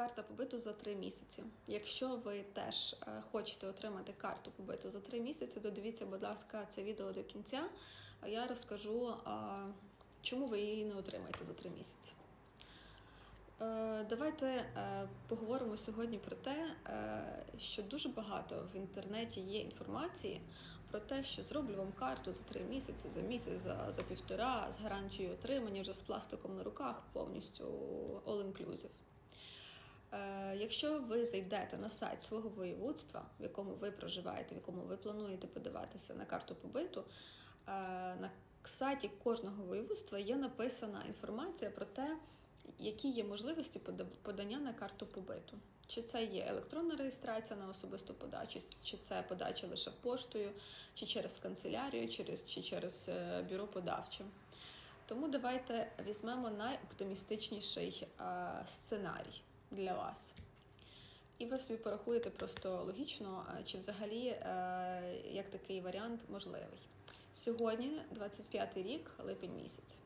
карта побиту за три місяці. Якщо ви теж е, хочете отримати карту побиту за три місяці, додивіться, будь ласка, це відео до кінця. А я розкажу, чому ви її не отримаєте за три місяці. Е, Давайте е, поговоримо сьогодні про те, е, що дуже багато в інтернеті є інформації про те, що зроблю вам карту за три місяці, за місяць, за, за півтора, з гарантією отримання вже з пластиком на руках, повністю all-inclusive. Е, Якщо ви зайдете на сайт свого воєводства, в якому ви проживаєте, в якому ви плануєте подаватися на карту побиту, е, на сайті кожного воєводства є написана інформація про те, які є можливості подання на карту побиту. Чи це є електронна реєстрація на особисту подачу, чи це подача лише поштою, чи через канцелярію, чи через е, бюро подавче. Тому давайте візьмемо найоптимістичніший сценарій для вас. І ви собі порахуєте просто логічно, е, чи взагалі е, як такий варіант можливий. Сьогодні 25 рік, липень місяць.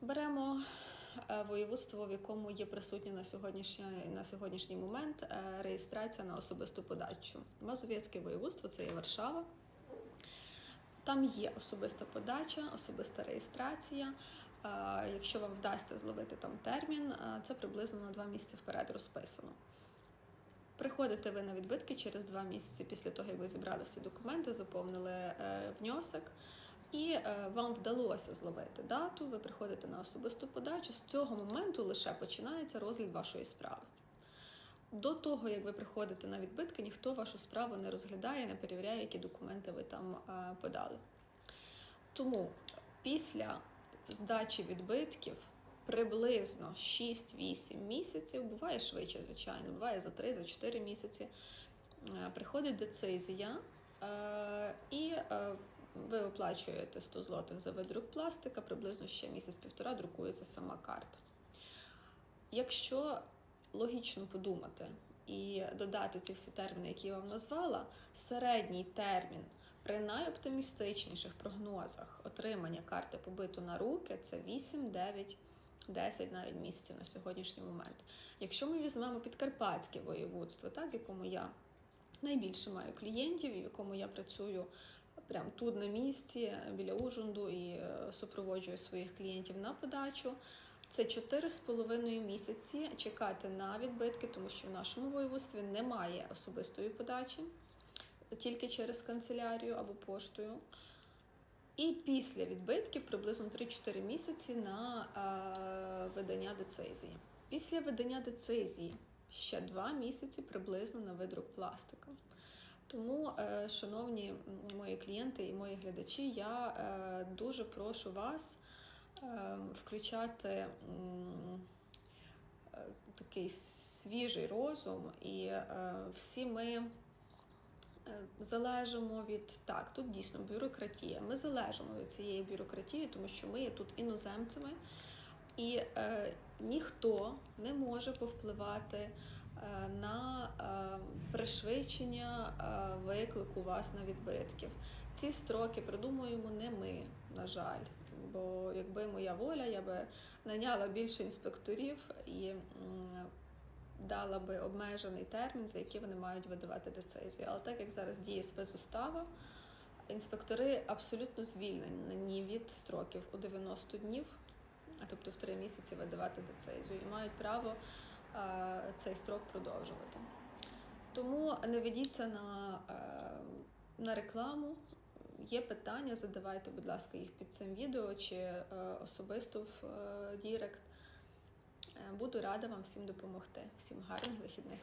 Беремо е, воєводство, в якому є присутня на сьогоднішній, на сьогоднішній момент реєстрація на особисту подачу. Мазовецьке воєводство це є Варшава. Там є особиста подача, особиста реєстрація. Якщо вам вдасться зловити там термін, це приблизно на два місяці вперед розписано. Приходите ви на відбитки через два місяці після того, як ви зібрали всі документи, заповнили е, внесок, і е, вам вдалося зловити дату. Ви приходите на особисту подачу. З цього моменту лише починається розгляд вашої справи. До того, як ви приходите на відбитки, ніхто вашу справу не розглядає, не перевіряє, які документи ви там е, подали. Тому після здачі відбитків приблизно 6-8 місяців, буває швидше, звичайно, буває за 3 за 4 місяці. е, Приходить децизія, е, і е, ви оплачуєте 100 злотих за видрук пластика, приблизно ще місяць-півтора друкується сама карта. Якщо логічно подумати і додати ці всі терміни, які я вам назвала, середній термін при найоптимістичніших прогнозах отримання карти побиту на руки це 8, 9, 10 навіть місяців на сьогоднішній момент. Якщо ми візьмемо підкарпатське воєводство, так, в якому я найбільше маю клієнтів, і в якому я працюю прямо тут на місці, біля Ужунду і е, супроводжую своїх клієнтів на подачу. Це 4,5 місяці чекати на відбитки, тому що в нашому воєводстві немає особистої подачі, тільки через канцелярію або поштою. І після відбитків приблизно 3-4 місяці на е, видання децизії. Після видання децизії ще 2 місяці приблизно на видрук пластика. Тому, е, шановні мої клієнти і мої глядачі, я е, дуже прошу вас е, включати е, такий свіжий розум, і е, всі ми залежимо від так, тут дійсно бюрократія. Ми залежимо від цієї бюрократії, тому що ми є тут іноземцями, і е, ніхто не може повпливати е, на е, пришвидшення е, виклику вас на відбитків. Ці строки придумуємо не ми, на жаль. Бо якби моя воля, я би наняла більше інспекторів і дала би обмежений термін, за який вони мають видавати децизію. Але так як зараз діє спецустава, інспектори абсолютно звільнені від строків у 90 днів, а тобто в 3 місяці видавати децизію, і мають право е, цей строк продовжувати. Тому не ведіться на, е, на рекламу. Є питання, задавайте, будь ласка, їх під цим відео чи е, особисто в Дірект. Е, Буду рада вам всім допомогти. Всім гарних вихідних.